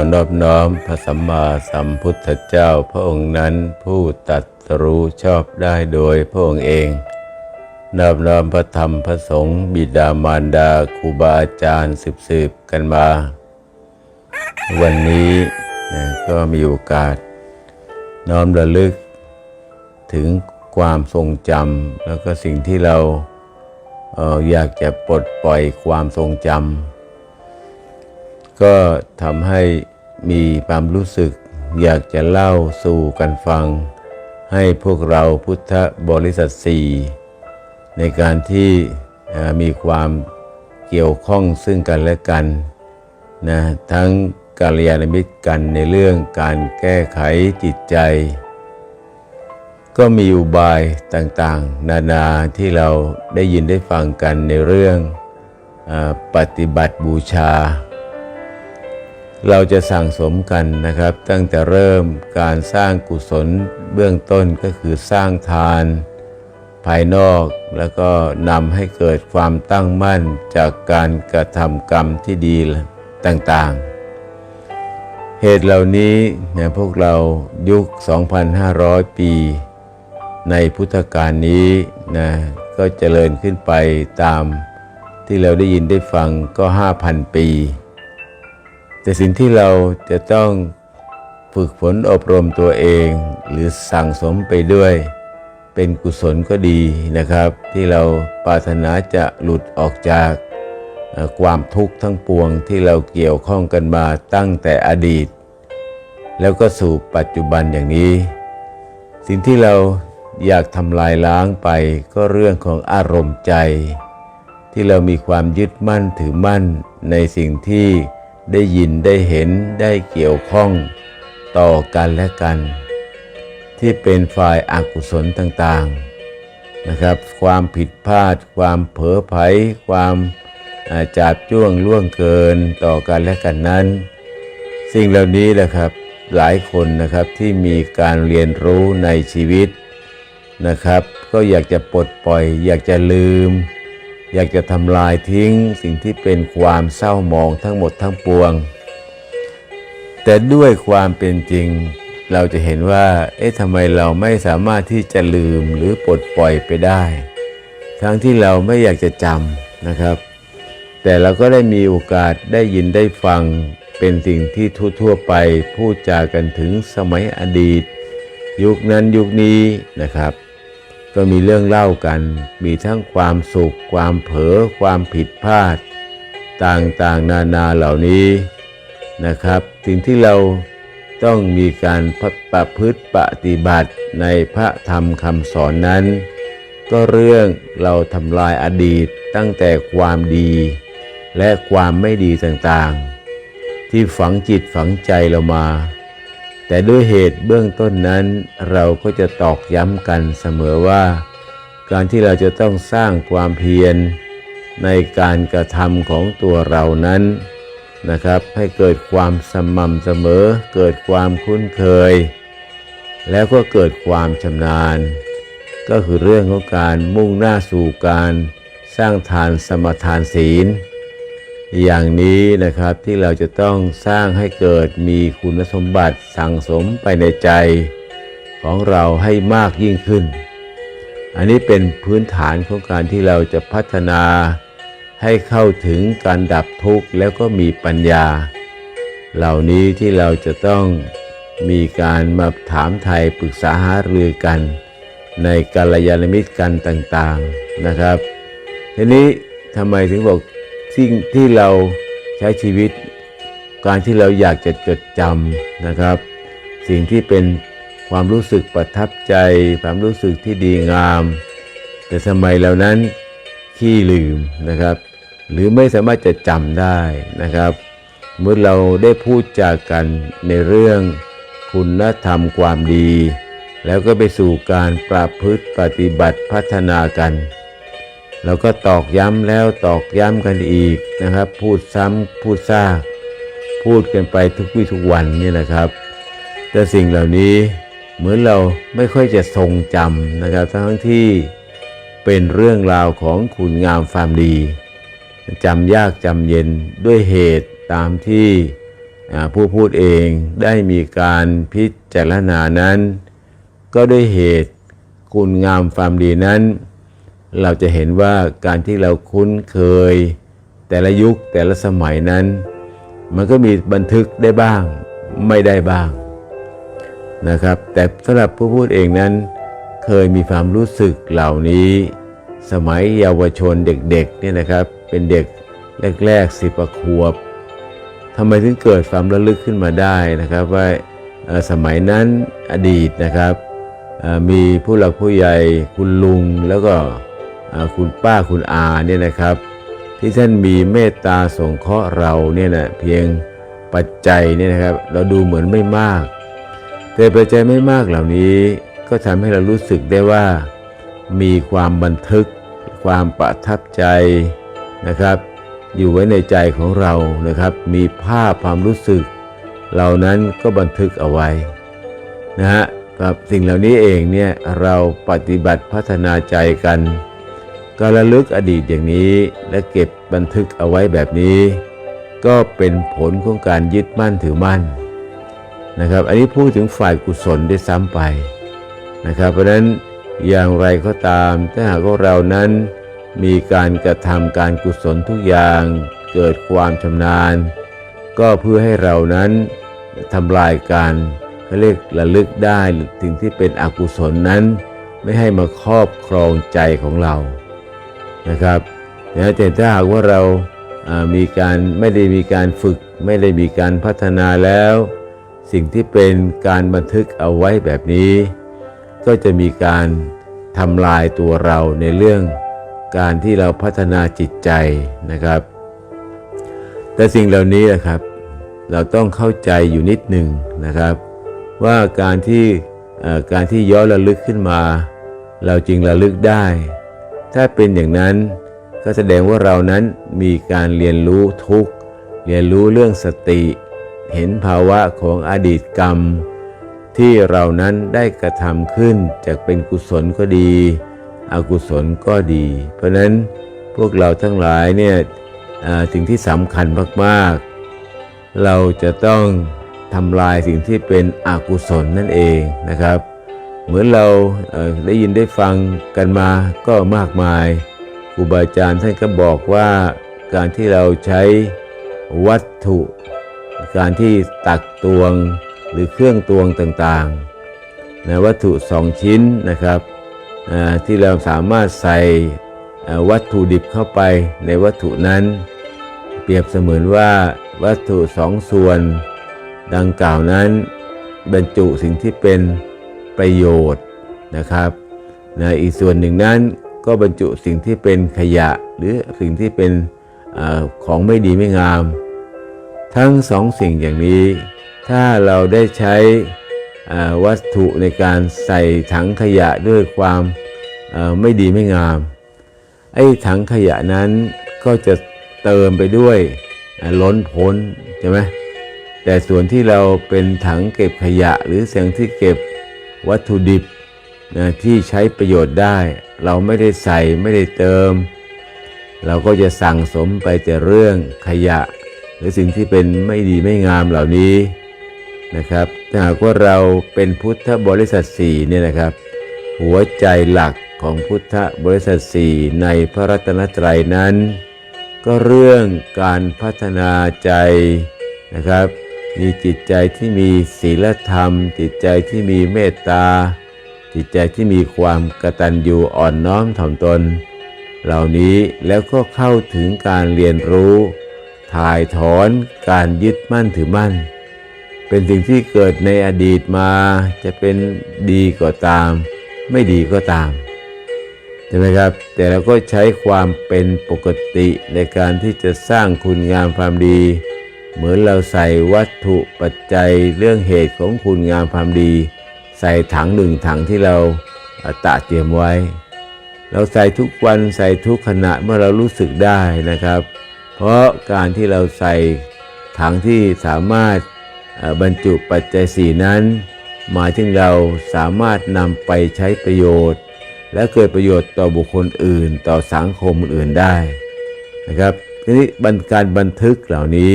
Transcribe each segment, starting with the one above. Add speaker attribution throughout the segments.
Speaker 1: ขอนอบน้อมพระสัมมาสัมพุทธเจ้าพระองค์นั้นผู้ตัดรู้ชอบได้โดยพระองค์เอง นอบน้อมพระธรรมพระสงฆ์บิดามารดาครูบาอาจารย์สืบๆกันมา วันนี้นะก็มีโอกาส น้อมระลึก ถึงความทรงจำแล้วก็สิ่งที่เราเอออยากจะปลดปล่อยความทรงจำ ก็ทำให้มีความรู้สึก อยากจะเล่าสู่กันฟัง ให้พวกเราพุทธบริษัทสี่ในการที่มีความเกี่ยวข้องซึ่งกันและกันนะทั้งกาลยานมิตรกันในเรื่องการแก้ไขจิตใจ ก็มีอุบายต่างๆ นานาที่เราได้ยินได้ฟังกันในเรื่องอปฏิบัติบูชา เราจะสั่งสมกันนะครับ ตั้งแต่เริ่มการสร้างกุศลเบื้องต้นก็คือสร้างทาน ภายนอกแล้วก็นำให้เกิดความตั้งมั่นจากการกระทำกรรมที่ดีต่างๆ เหตุเหล่านี้เนี่ยพวกเรายุค 2,500 ปี ในพุทธกาลนี้นะก็เจริญขึ้นไปตามที่เราได้ยินได้ฟังก็ 5,000 ปี แต่สิ่งที่เราจะต้องฝึกฝนอบรมตัวเอง หรือสั่งสมไปด้วย เป็นกุศลก็ดีนะครับ ที่เราปรารถนาจะหลุดออกจากความทุกข์ทั้งปวงที่เราเกี่ยวข้องกันมาตั้งแต่อดีต แล้วก็สู่ปัจจุบันอย่างนี้ สิ่งที่เราอยากทำลายล้างไปก็เรื่องของอารมณ์ใจ ที่เรามีความยึดมั่นถือมั่นในสิ่งที่ ได้ยินได้เห็นได้เกี่ยวข้องต่อกันและกัน ที่เป็นฝ่ายอากุศลต่างๆนะครับ ความผิดพลาด ความเผลอไผลความาจาบจ้วงล่วงเกินต่อกันและกันนั้น สิ่งเหล่านี้แหละครับหลายคนนะครับที่มีการเรียนรู้ในชีวิตนะครับ ก็อยากจะปลดปล่อย อยากจะลืม อยากจะทำลายทิ้งสิ่งที่เป็นความเศร้าหมองทั้งหมดทั้งปวง แต่ด้วยความเป็นจริง เราจะเห็นว่า เอ๊ะทำไมเราไม่สามารถที่จะลืมหรือปลดปล่อยไปได้ ทั้งที่เราไม่อยากจะจำนะครับ แต่เราก็ได้มีโอกาสได้ยินได้ฟังเป็นสิ่งที่ทั่วๆไปพูดจากันถึงสมัยอดีต ยุคนั้นยุคนี้นะครับ ก็มีเรื่องเล่ากัน มีทั้งความสุข ความเผลอความผิดพลาด ต่างๆนานาเหล่านี้นะครับ สิ่งที่เราต้องมีการประพฤติปฏิบัติในพระธรรมคำสอนนั้น ก็เรื่องเราทำลายอดีตตั้งแต่ความดี และความไม่ดีต่างๆ ที่ฝังจิตฝังใจเรามา แต่ด้วยเหตุเบื้องต้นนั้น เราก็จะตอกย้ำกันเสมอว่า การที่เราจะต้องสร้างความเพียร ในการกระทำของตัวเรานั้นนะครับ ให้เกิดความสม่ำเสมอ เกิดความคุ้นเคย แล้วก็เกิดความชำนาญ ก็คือเรื่องของการมุ่งหน้าสู่การสร้างทานสมทานศีล อย่างนี้นะครับที่เราจะต้องสร้างให้เกิดมีคุณสมบัติสั่งสมไปในใจของเราให้มากยิ่งขึ้น อันนี้เป็นพื้นฐานของการที่เราจะพัฒนาให้เข้าถึงการดับทุกข์แล้วก็มีปัญญา เหล่านี้ที่เราจะต้องมีการมาถามไทยปรึกษาหารือกัน ในกัลยาณมิตรกันต่างๆนะครับ ทีนี้ทำไมถึงบอก สิ่งที่เราใช้ชีวิต การที่เราอยากจะจดจำนะครับ สิ่งที่เป็นความรู้สึกประทับใจ ความรู้สึกที่ดีงาม แต่สมัยเหล่านั้นขี้ลืมนะครับ หรือไม่สามารถจะจำได้นะครับ เมื่อเราได้พูดจากันในเรื่องคุณธรรมความดี แล้วก็ไปสู่การประพฤติปฏิบัติพัฒนากัน เราก็ตอกย้ำแล้วตอกย้ำกันอีกนะครับ พูดซ้ำพูดซากพูดกันไปทุกวี่ทุกวันนี่นะครับ แต่สิ่งเหล่านี้เหมือนเราไม่ค่อยจะทรงจำนะครับ ทั้งที่เป็นเรื่องราวของคุณงามความดีจำยากจำเย็นด้วยเหตุตามที่ผู้พูดเองได้มีการพิจารณานั้น ก็ด้วยเหตุคุณงามความดีนั้น เราจะเห็นว่าการที่เราคุ้นเคย แต่ละยุคแต่ละสมัยนั้น มันก็มีบันทึกได้บ้างไม่ได้บ้างนะครับ แต่สำหรับผู้พูดเองนั้น เคยมีความรู้สึกเหล่านี้ สมัยเยาวชนเด็กๆเนี่ยนะครับ เป็นเด็กแรกๆสิบขวบทำไมถึงเกิดความระลึกขึ้นมาได้นะครับ ว่าสมัยนั้นอดีตนะครับมีผู้หลักผู้ใหญ่คุณลุงแล้วก็ คุณป้าคุณอาเนี่ยนะครับ ที่ท่านมีเมตตาสงเคราะห์เราเนี่ยนะเพียงปัจจัยเนี่ยนะครับ เราดูเหมือนไม่มาก แต่ปัจจัยไม่มากเหล่านี้ก็ทำให้เรารู้สึกได้ว่า มีความบันทึก ความประทับใจนะครับ อยู่ไว้ในใจของเรานะครับ มีภาพความรู้สึก เหล่านั้นก็บันทึกเอาไว้นะฮะกับสิ่งเหล่านี้เองเนี่ยเราปฏิบัติพัฒนาใจกัน การระลึกอดีตอย่างนี้และเก็บบันทึกเอาไว้แบบนี้ ก็เป็นผลของการยึดมั่นถือมั่นนะครับ อันนี้พูดถึงฝ่ายกุศลได้ซ้ำไปนะครับ เพราะฉะนั้นอย่างไรก็ตาม ถ้าหากว่าเรานั้นมีการกระทำการกุศลทุกอย่างเกิดความชำนาญ ก็เพื่อให้เรานั้นทำลายการเขาเรียกระลึกได้ถึงที่เป็นอกุศลนั้น ไม่ให้มาครอบครองใจของเรา นะครับแต่ถ้าหากว่าเรามีการไม่ได้มีการฝึก ไม่ได้มีการพัฒนาแล้ว สิ่งที่เป็นการบันทึกเอาไว้แบบนี้ ก็จะมีการทำลายตัวเราในเรื่องการที่เราพัฒนาจิตใจนะครับ แต่สิ่งเหล่านี้นะครับ เราต้องเข้าใจอยู่นิดหนึ่งนะครับ ว่าการที่การที่ย้อนระลึกขึ้นมา เราจึงระลึกได้ ถ้าเป็นอย่างนั้นก็แสดงว่าเรานั้นมีการเรียนรู้ทุกเรียนรู้เรื่องสติ เห็นภาวะของอดีตกรรม ที่เรานั้นได้กระทำขึ้นจากเป็นกุศลก็ดีอกุศลก็ดี เพราะนั้นพวกเราทั้งหลายเนี่ยสิ่งที่สำคัญมากๆ เราจะต้องทำลายสิ่งที่เป็นอกุศลนั่นเองนะครับ เหมือนเราได้ยินได้ฟังกันมาก็มากมายครูบาอาจารย์ท่านก็บอกว่าการที่เราใช้วัตถุ การที่ตักตวงหรือเครื่องตวงต่างๆนะวัตถุสองชิ้นนะครับที่เราสามารถใส่วัตถุดิบเข้าไปในวัตถุนั้น เปรียบเสมือนว่าวัตถุสองส่วน ดังกล่าวนั้นบรรจุสิ่งที่เป็น ประโยชน์นะครับนะอีกส่วนหนึ่งนั้นก็บรรจุสิ่งที่เป็นขยะหรือสิ่งที่เป็นอของไม่ดีไม่งาม ทั้งสองสิ่งอย่างนี้ ถ้าเราได้ใช้วัตถุในการใส่ถังขยะด้วยความไม่ดีไม่งามไอ้ถังขยะนั้นก็จะเติมไปด้วยล้นพ้นใช่ไหมแต่ส่วนที่เราเป็นถังเก็บขยะหรือเสียงที่เก็บ วัตถุดิบนะที่ใช้ประโยชน์ได้ เราไม่ได้ใส่ไม่ได้เติม เราก็จะสั่งสมไปแต่เรื่องขยะ หรือสิ่งที่เป็นไม่ดีไม่งามเหล่านี้นะครับถ้าหากว่าเราเป็นพุทธบริษัทสี่เนี่ยนะครับ หัวใจหลักของพุทธบริษัทสี่ในพระรัตนตรัยนั้น ก็เรื่องการพัฒนาใจนะครับ มีจิตใจที่มีศีลธรรม จิตใจที่มีเมตตา จิตใจที่มีความกตัญญูอ่อนน้อมถ่อมตน เหล่านี้แล้วก็เข้าถึงการเรียนรู้ ถ่ายถอนการยึดมั่นถือมั่น เป็นสิ่งที่เกิดในอดีตมาจะเป็นดีก็ตาม ไม่ดีก็ตามใช่ไหมครับ แต่เราก็ใช้ความเป็นปกติในการที่จะสร้างคุณงามความดี เหมือนเราใส่วัตถุปัจจัยเรื่องเหตุของคุณงามความดี ใส่ถังหนึ่งถังที่เราตะเตรียมไว้ เราใส่ทุกวันใส่ทุกขณะเมื่อเรารู้สึกได้นะครับ เพราะการที่เราใส่ถังที่สามารถบรรจุปัจจัยสี่นั้น หมายถึงเราสามารถนำไปใช้ประโยชน์ และเกิดประโยชน์ต่อบุคคลอื่น ต่อสังคมอื่นได้นะครับทีนี้บันการบันทึกเหล่านี้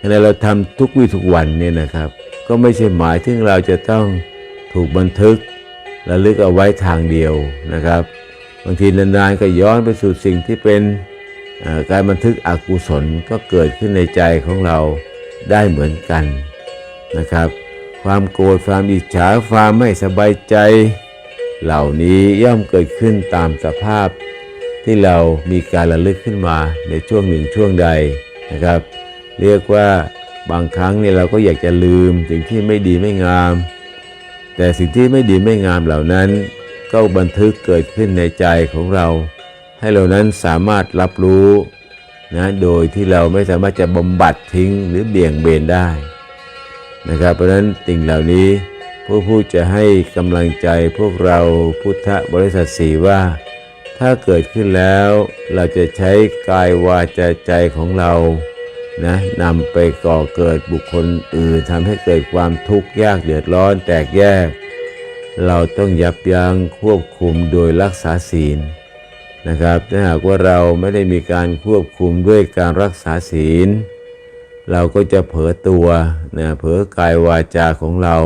Speaker 1: ขณะเราทำทุกวี่ทุกวันเนี่ยนะครับ ก็ไม่ใช่หมายถึงเราจะต้องถูกบันทึกระลึกเอาไว้ทางเดียวนะครับ บางทีนานๆก็ย้อนไปสู่สิ่งที่เป็นการบันทึกอกุศลก็เกิดขึ้นในใจของเราได้เหมือนกันนะครับ ความโกรธความอิจฉาความไม่สบายใจ เหล่านี้ย่อมเกิดขึ้นตามสภาพที่เรามีการระลึกขึ้นมาในช่วงหนึ่งช่วงใดนะครับ เรียกว่าบางครั้งเนี่ยเราก็อยากจะลืมสิ่งที่ไม่ดีไม่งาม แต่สิ่งที่ไม่ดีไม่งามเหล่านั้น ก็บันทึกเกิดขึ้นในใจของเรา ให้เรานั้นสามารถรับรู้นะโดยที่เราไม่สามารถจะบำบัดทิ้งหรือเบี่ยงเบนได้นะครับ เพราะฉะนั้นสิ่งเหล่านี้ผู้พูดจะให้กำลังใจพวกเราพุทธบริษัทสีว่า ถ้าเกิดขึ้นแล้วเราจะใช้กายวาจาใจของเรา นะนำไปก่อเกิดบุคคลอื่นทำให้เกิดความทุกข์ยากเดือดร้อนแตกแยก เราต้องยับยั้งควบคุมโดยรักษาศีลนะครับถ้าหากว่าเราไม่ได้มีการควบคุมด้วยการรักษาศีล เราก็จะเผลอตัวนะเผลอกายวาจาของเรา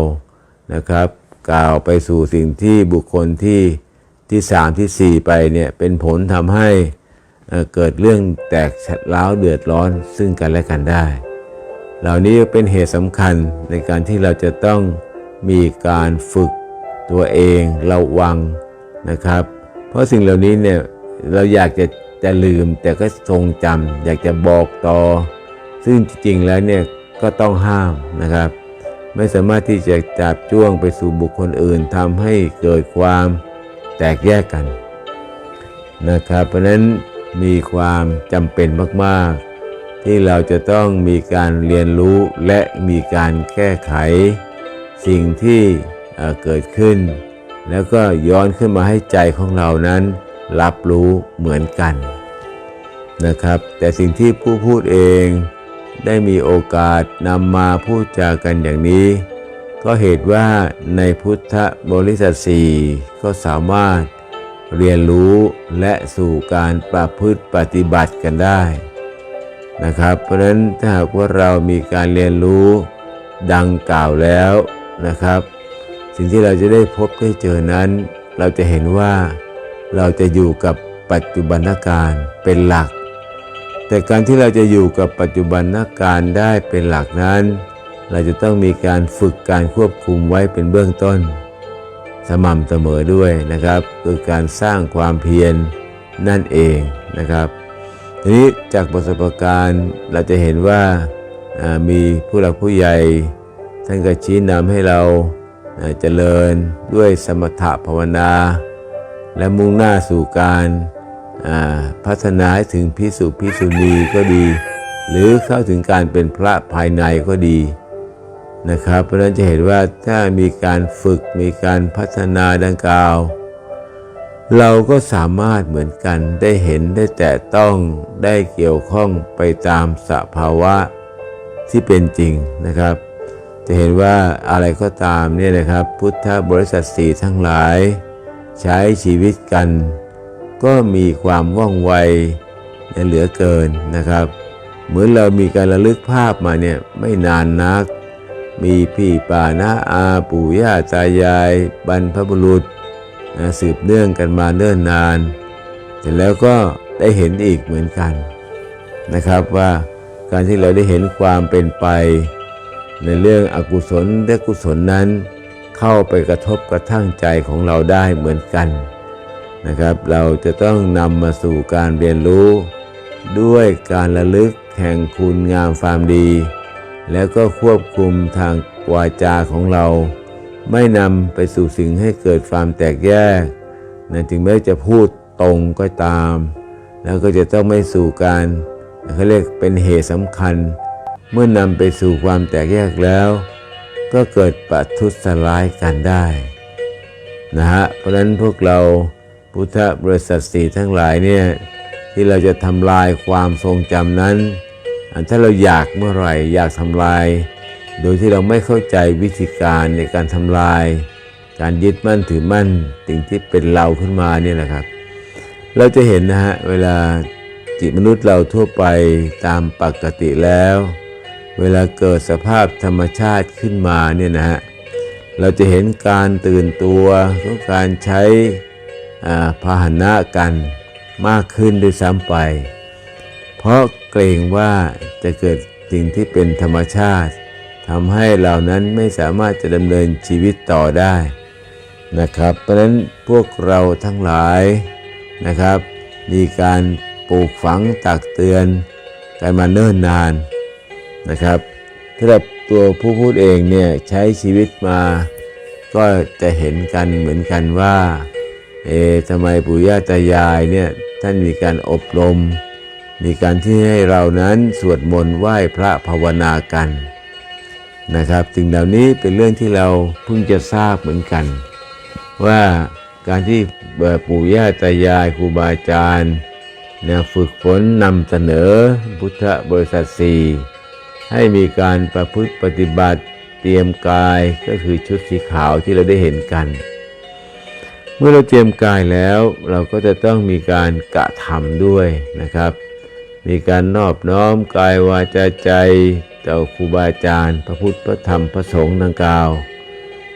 Speaker 1: นะครับ กล่าวไปสู่สิ่งที่บุคคลที่ที่สามที่สี่ไปเนี่ยเป็นผลทำให้ เเกิดเรื่องแตกร้าวเดือดร้อนซึ่งกันและกันได้ เหล่านี้เป็นเหตุสำคัญในการที่เราจะต้องมีการฝึกตัวเองระวังนะครับ เพราะสิ่งเหล่านี้เนี่ยเราอยากจะจะลืมแต่ก็ทรงจำอยากจะบอกต่อ ซึ่งจริงๆแล้วเนี่ยก็ต้องห้ามนะครับ ไม่สามารถที่จะจับจ้วงไปสู่บุคคลอื่นทำให้เกิดความแตกแยกกันนะครับ เพราะนั้น มีความจำเป็นมากๆ ที่เราจะต้องมีการเรียนรู้และมีการแก้ไข สิ่งที่เกิดขึ้น แล้วก็ย้อนขึ้นมาให้ใจของเรานั้น รับรู้เหมือนกันนะครับ แต่สิ่งที่ผู้พูดเองได้มีโอกาสนำมาพูดจากันอย่างนี้ ก็เหตุว่าในพุทธบริษัทสี่ก็สามารถ เรียนรู้และสู่การประพฤติปฏิบัติกันได้นะครับ เพราะฉะนั้นถ้าหากว่าเรามีการเรียนรู้ดังกล่าวแล้วนะครับ สิ่งที่เราจะได้พบได้เจอนั้น เราจะเห็นว่าเราจะอยู่กับปัจจุบันการเป็นหลัก แต่การที่เราจะอยู่กับปัจจุบันการได้เป็นหลักนั้น เราจะต้องมีการฝึกการควบคุมไว้เป็นเบื้องต้น สม่ำเสมอด้วยนะครับคือการสร้างความเพียรนั่นเองนะครับทีนี้จากประสบการณ์เราจะเห็นว่ามีผู้หลักผู้ใหญ่ท่านก็ชี้นำให้เราเจริญด้วยสมถะภาวนา และมุ่งหน้าสู่การพัฒนาให้ถึงพิสุพิสุณีก็ดี หรือเข้าถึงการเป็นพระภายในก็ดี นะครับ เพราะฉะนั้นจะเห็นว่าถ้ามีการฝึกมีการพัฒนาดังกล่าว เราก็สามารถเหมือนกันได้เห็นได้แตะต้องได้เกี่ยวข้องไปตามสภาวะที่เป็นจริงนะครับ จะเห็นว่าอะไรก็ตามเนี่ยนะครับ พุทธบริษัทสีทั้งหลาย ใช้ชีวิตกัน ก็มีความว่องไวเหลือเกินนะครับ เหมือนเรามีการระลึกภาพมาเนี่ยไม่นานนัก มีพี่ป่าน้าอาปู่ย่าตายาย บรรพบุรุษนะสืบเนื่องกันมาเนิ่นนาน เสร็จแล้วก็ได้เห็นอีกเหมือนกันนะครับว่าการที่เราได้เห็นความเป็นไป ในเรื่องอกุศลและกุศลนั้น เข้าไปกระทบกระทั่งใจของเราได้เหมือนกันนะครับ เราจะต้องนำมาสู่การเรียนรู้ ด้วยการระลึกแห่งคุณงามความดี แล้วก็ควบคุมทางวาจาของเรา ไม่นำไปสู่สิ่งให้เกิดความแตกแยกนะถึงแม้จะพูดตรงก็ตาม แล้วก็จะต้องไม่สู่การเขาเรียกเป็นเหตุสำคัญ เมื่อนำไปสู่ความแตกแยกแล้ว ก็เกิดปะทุษร้ายกันได้นะฮะเพราะนั้นพวกเราพุทธบริษัทสีทั้งหลายเนี่ยที่เราจะทำลายความทรงจำนั้น ถ้าเราอยากเมื่อไหร่อยากทำลาย โดยที่เราไม่เข้าใจวิธีการในการทำลาย การยึดมั่นถือมั่นสิ่งที่เป็นเราขึ้นมาเนี่ยนะครับ เราจะเห็นนะฮะเวลาจิตมนุษย์เราทั่วไปตามปกติแล้ว เวลาเกิดสภาพธรรมชาติขึ้นมาเนี่ยนะฮะเราจะเห็นการตื่นตัวของการใช้พาหนะกันมากขึ้นด้วยซ้ำไป เพราะเกรงว่าจะเกิดสิ่งที่เป็นธรรมชาติทำให้เรานั้นไม่สามารถจะดำเนินชีวิตต่อได้นะครับ เพราะฉะนั้นพวกเราทั้งหลายนะครับ มีการปลูกฝังตักเตือนกันมาเนิ่นนานนะครับสำหรับตัวผู้พูดเองเนี่ยใช้ชีวิตมา ก็จะเห็นกันเหมือนกันว่าเอ๊ะทำไมปู่ย่าตายายเนี่ยท่านมีการอบรม มีการที่ให้เรานั้นสวดมนต์ไหว้พระภาวนากันนะครับสิ่งเหล่านี้เป็นเรื่องที่เราเพิ่งจะทราบเหมือนกัน ว่าการที่ปู่ย่าตายายครูบาอาจารย์เนี่ยฝึกฝนนำเสนอพุทธบริษัทสี่ให้มีการประพฤติปฏิบัติเตรียมกายก็คือชุดสีขาวที่เราได้เห็นกัน เมื่อเราเตรียมกายแล้วเราก็จะต้องมีการกระทำด้วยนะครับ มีการนอบน้อมกายวาจาใจต่อครูบาอาจารย์ พระพุทธพระธรรมพระสงฆ์ดังกล่าว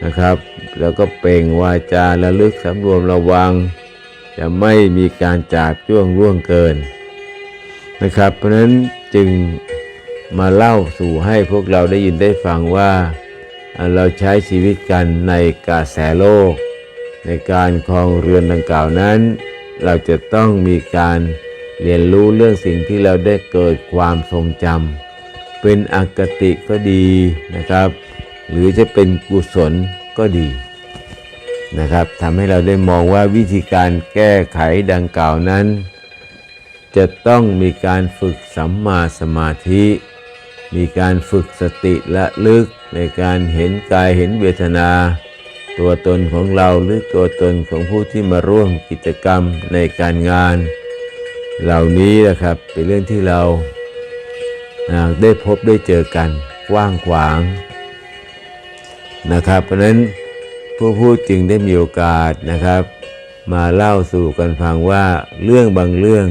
Speaker 1: นะครับ แล้วก็เป่งวาจาระลึกสำรวมระวัง จะไม่มีการจาบจ้วงล่วงเกินนะครับ เพราะนั้นจึงมาเล่าสู่ให้พวกเราได้ยินได้ฟังว่า เราใช้ชีวิตกันในกาแสโลก ในการครองเรือนดังกล่าวนั้น เราจะต้องมีการ เรียนรู้เรื่องสิ่งที่เราได้เกิดความทรงจำเป็นอากติก็ดีนะครับ หรือจะเป็นกุศลก็ดีนะครับทำให้เราได้มองว่าวิธีการแก้ไขดังกล่าวนั้น จะต้องมีการฝึกสัมมาสมาธิ มีการฝึกสติละลึกในการเห็นกายเห็นเวทนา ตัวตนของเราหรือตัวตนของผู้ที่มาร่วมกิจกรรมในการงาน เหล่านี้นะครับเป็นเรื่องที่เราได้พบได้เจอกันกว้างขวางนะครับ เพราะนั้นผู้พูดจึงได้มีโอกาสนะครับ มาเล่าสู่กันฟังว่าเรื่องบางเรื่อง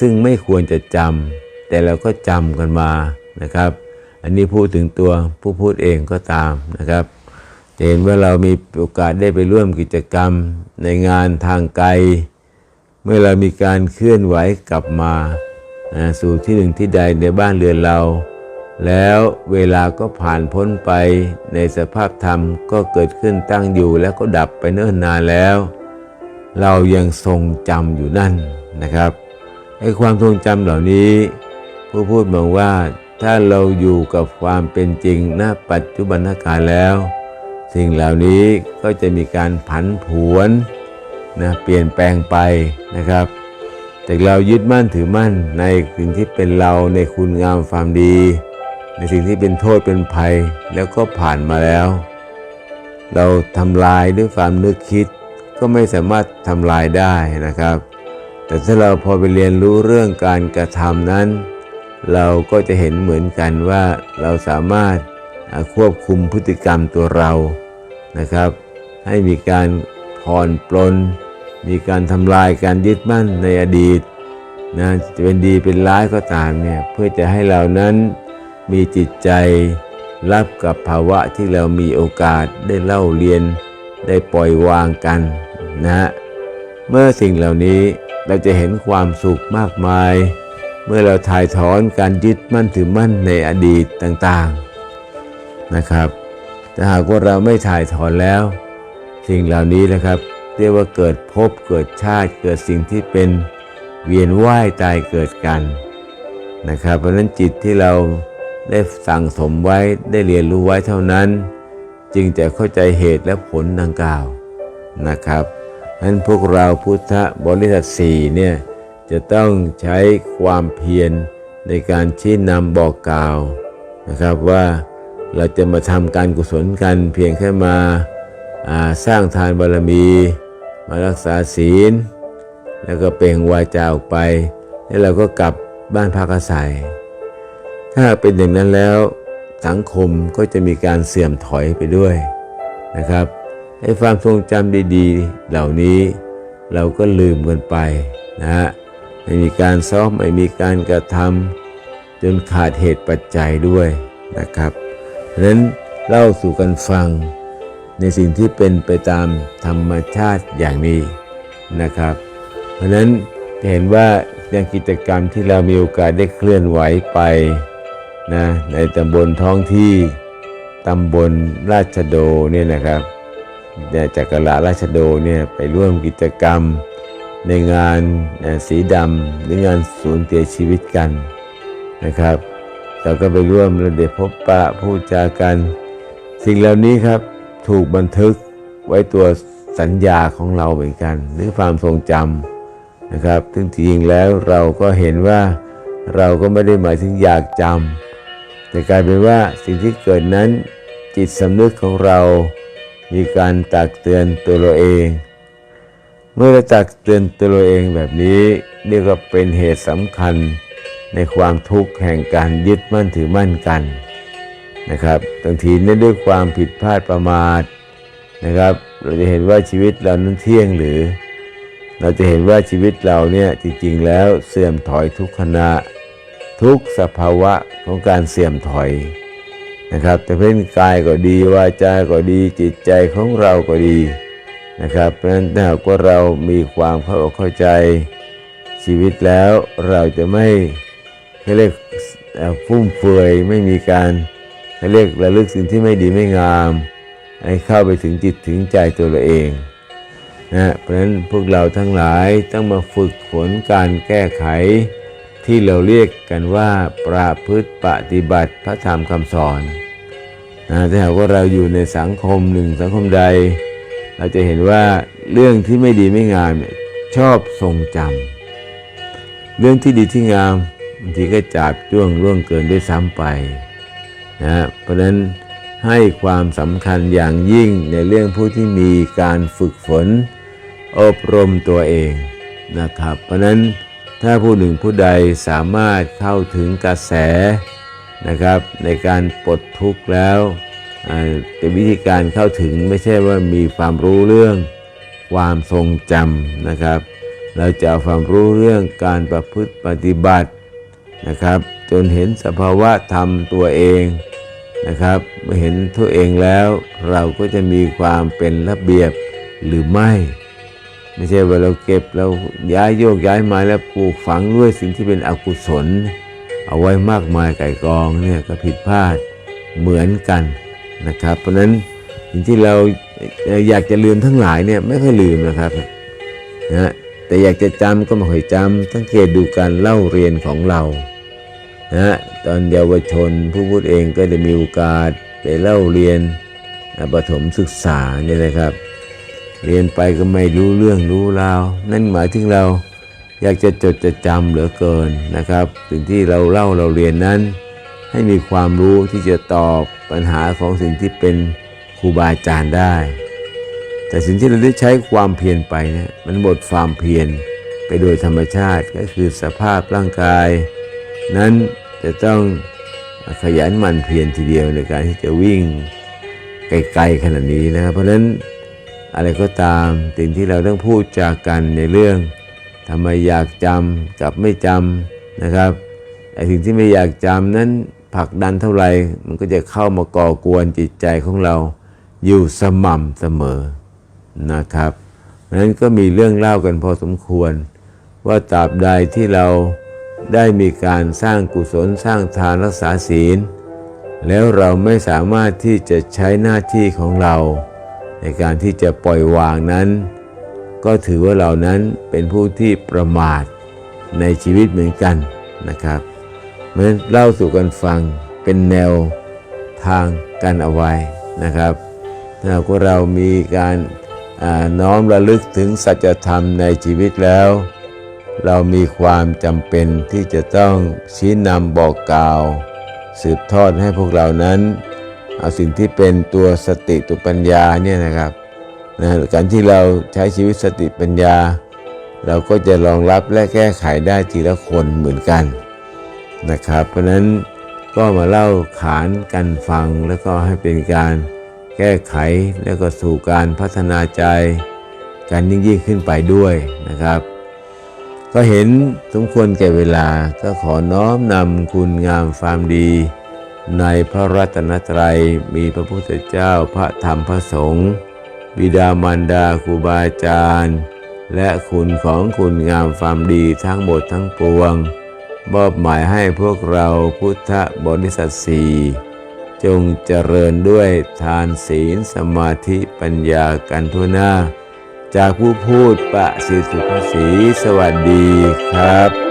Speaker 1: ซึ่งไม่ควรจะจำแต่เราก็จำกันมานะครับ อันนี้พูดถึงตัวผู้พูดเองก็ตามนะครับเห็นว่าเรามีโอกาสได้ไปร่วมกิจกรรมในงานทางไกล เมื่อเรามีการเคลื่อนไหวกลับมาสู่ที่หนึ่งที่ใดในบ้านเรือนเรา แล้วเวลาก็ผ่านพ้นไปในสภาพธรรมก็เกิดขึ้นตั้งอยู่แล้วก็ดับไปเนิ่นนานแล้ว เรายังทรงจำอยู่นั่นนะครับไอ้ความทรงจำเหล่านี้ผู้พูดมองว่าถ้าเราอยู่กับความเป็นจริงณปัจจุบันการแล้ว สิ่งเหล่านี้ก็จะมีการผันผวน นะเปลี่ยนแปลงไปนะครับ แต่เรายึดมั่นถือมั่นในสิ่งที่เป็นเราในคุณงามความดี ในสิ่งที่เป็นโทษเป็นภัยแล้วก็ผ่านมาแล้ว เราทำลายด้วยความนึกคิด ก็ไม่สามารถทำลายได้นะครับ แต่ถ้าเราพอไปเรียนรู้เรื่องการกระทำนั้น เราก็จะเห็นเหมือนกันว่าเราสามารถควบคุมพฤติกรรมตัวเรานะครับ ให้มีการผ่อนปลน มีการทำลายการยึดมั่นในอดีตนะจะเป็นดีเป็นร้ายก็ตามเนี่ยเพื่อจะให้เรานั้นมีจิตใจรับกับภาวะที่เรามีโอกาสได้เล่าเรียน ได้ปล่อยวางกันนะเมื่อสิ่งเหล่านี้เราจะเห็นความสุขมากมาย เมื่อเราถ่ายถอนการยึดมั่นถือมั่นในอดีตต่างๆนะครับแต่หากว่าเราไม่ถ่ายถอนแล้ว สิ่งเหล่านี้นะครับ เรียกว่าเกิดภพเกิดชาติเกิดสิ่งที่เป็นเวียนว่ายตายเกิดกันนะครับ เพราะนั้นจิตที่เราได้สั่งสมไว้ได้เรียนรู้ไว้เท่านั้น จึงจะเข้าใจเหตุและผลดังกล่าวนะครับนั้นพวกเราพุทธบริษัทสี่เนี่ยจะต้องใช้ความเพียรในการชี้นำบอกกล่าวนะครับว่าเราจะมาทำการกุศลกันเพียงแค่มาสร้างทานบารมี มารักษาศีล แล้วก็เปล่งวาจาออกไป แล้วเราก็กลับบ้านพักอาศัย ถ้าเป็นอย่างนั้นแล้วสังคมก็จะมีการเสื่อมถอยไปด้วยนะครับไอ้ความทรงจำดีๆ เหล่านี้เราก็ลืมกันไปนะฮะไม่มีการซ้อมไม่มีการกระทำจนขาดเหตุปัจจัยด้วยนะครับเราะฉะนั้นเล่าสู่กันฟัง ในสิ่งที่เป็นไปตามธรรมชาติอย่างนี้นะครับ เพราะฉะนั้นจะเห็นว่าอย่างกิจกรรมที่เรามีโอกาสได้เคลื่อนไหวไปนะในตำบลท้องที่ตำบลราชโดเนี่ยนะครับเนี่ยจักรลาราชโดเนี่ยไปร่วมกิจกรรมในงานสีดำหรืองานสูญเสียชีวิตกันนะครับเราก็ไปร่วมระเดพบปะพูดจากัน สิ่งเหล่านี้ครับ ถูกบันทึกไว้ตัวสัญญาของเราเหมือนกัน หรือความทรงจำนะครับซึ่งจริงแล้วเราก็เห็นว่าเราก็ไม่ได้หมายถึงอยากจำแต่กลายเป็นว่าสิ่งที่เกิดนั้นจิตสำนึกของเรา มีการตักเตือนตัวเราเอง เมื่อเราตักเตือนตัวเราเองแบบนี้นี่ก็เป็นเหตุสำคัญในความทุกข์แห่งการยึดมั่นถือมั่นกัน นะครับบางทีเนื่องด้วยความผิดพลาดประมาทนะครับ เราจะเห็นว่าชีวิตเรานั้นเที่ยงหรือ เราจะเห็นว่าชีวิตเราเนี่ยจริงๆแล้วเสื่อมถอยทุกขณะ ทุกสภาวะของการเสื่อมถอยนะครับแต่เพื่อนกายก็ดีวาจาก็ดีจิตใจของเราก็ดีนะครับ เพราะฉะนั้นถ้าหากว่าเรามีความเข้าอกเข้าใจชีวิตแล้วเราจะไม่เรียกฟุ่มเฟือยไม่มีการ เขาเรียกระลึกสิ่งที่ไม่ดีไม่งาม ให้เข้าไปถึงจิตถึงใจตัวเราเองนะเพราะฉะนั้นพวกเราทั้งหลายต้องมาฝึกฝนการแก้ไข ที่เราเรียกกันว่าประพฤติปฏิบัติพระธรรมคำสอนนะถ้าหากว่าเราอยู่ในสังคมหนึ่งสังคมใด เราจะเห็นว่าเรื่องที่ไม่ดีไม่งามเนี่ยชอบทรงจำเรื่องที่ดีที่งามบางทีก็จับจ้วงล่วงเกินด้วยซ้ำไป นะเพราะนั้นให้ความสำคัญอย่างยิ่งในเรื่องผู้ที่มีการฝึกฝน อบรมตัวเองนะครับ เพราะนั้นถ้าผู้หนึ่งผู้ใดสามารถเข้าถึงกระแสนะครับในการปลดทุกข์แล้วอ่าเป็นวิธีการเข้าถึงไม่ใช่ว่ามีความรู้เรื่องความทรงจำนะครับ เราจะเอาความรู้เรื่องการประพฤติปฏิบัตินะครับ จนเห็นสภาวะธรรมตัวเอง นะครับเมื่อเห็นตัวเองแล้ว เราก็จะมีความเป็นระเบียบหรือไม่ ไม่ใช่ว่าเราเก็บเราย้ายโยกย้ายม้แล้วปลูกฝังด้วยสิ่งที่เป็นอกุศล เอาไว้มากมายไก่กองเนี่ยก็ผิดพลาดเหมือนกันนะครับ เพราะนั้นสิ่งที่เราอยากจะลืมทั้งหลายเนี่ยไม่เคยลืมนะครับนะแต่อยากจะจำก็ไม่เคยจำสังเกตดูการเล่าเรียนของเรานะ ตอนเยาวชน ผู้พูดเองก็จะมีโอกาสไปเล่าเรียนประถมศึกษาเนี่ยนะครับ เรียนไปก็ไม่รู้เรื่องรู้ราว นั่นหมายถึงเราอยากจะจดจะจำเหลือเกินนะครับสิ่งที่เราเล่าเราเรียนนั้น ให้มีความรู้ที่จะตอบปัญหาของสิ่งที่เป็นครูบาอาจารย์ได้ แต่สิ่งที่เราได้ใช้ความเพียรไปเนี่ยมันหมดความเพียรไปโดยธรรมชาติก็คือสภาพร่างกาย นั้น จะต้องขยันหมั่นเพียรทีเดียวในการที่จะวิ่งไกลๆขนาดนี้นะครับ เพราะฉะนั้นอะไรก็ตามสิ่งที่เราต้องพูดจากกันในเรื่องทำไมอยากจำกับไม่จำนะครับไอ้สิ่งที่ไม่อยากจำนั้นผลักดันเท่าไหร่มันก็จะเข้ามาก่อกวนจิตใจของเราอยู่สม่ำเสมอนะครับเพราะนั้นก็มีเรื่องเล่ากันพอสมควร ว่าตราบใดที่เรา ได้มีการสร้างกุศลสร้างทานรักษาศีล แล้วเราไม่สามารถที่จะใช้หน้าที่ของเรา ในการที่จะปล่อยวางนั้น ก็ถือว่าเรานั้นเป็นผู้ที่ประมาทในชีวิตเหมือนกันนะครับเพราะฉะนั้นเล่าสู่กันฟังเป็นแนวทางกันเอาไว้นะครับถ้าหากว่าเรามีการน้อมระลึกถึงสัจธรรมในชีวิตแล้ว เรามีความจำเป็นที่จะต้องชี้นำบอกกล่าว สืบทอดให้พวกเรานั้นเอาสิ่งที่เป็นตัวสติตัวปัญญาเนี่ยนะครับนะการที่เราใช้ชีวิตสติปัญญา เราก็จะรองรับและแก้ไขได้ทีละคนเหมือนกันนะครับ เพราะฉะนั้นก็มาเล่าขานกันฟังแล้วก็ให้เป็นการแก้ไขแล้วก็สู่การพัฒนาใจการยิ่งยิ่งขึ้นไปด้วยนะครับ ก็เห็นสมควรแก่เวลาก็ขอน้อมนำคุณงามความดี ในพระรัตนตรัยมีพระพุทธเจ้าพระธรรมพระสงฆ์บิดามารดาครูบาอาจารย์ และคุณของคุณงามความดีทั้งหมดทั้งปวงมอบหมายให้พวกเราพุทธบริษัทสี่จงเจริญด้วยทานศีลสมาธิปัญญากันทั่วหน้า จากผู้พูดประสิทธิสุภาษีสวัสดีครับ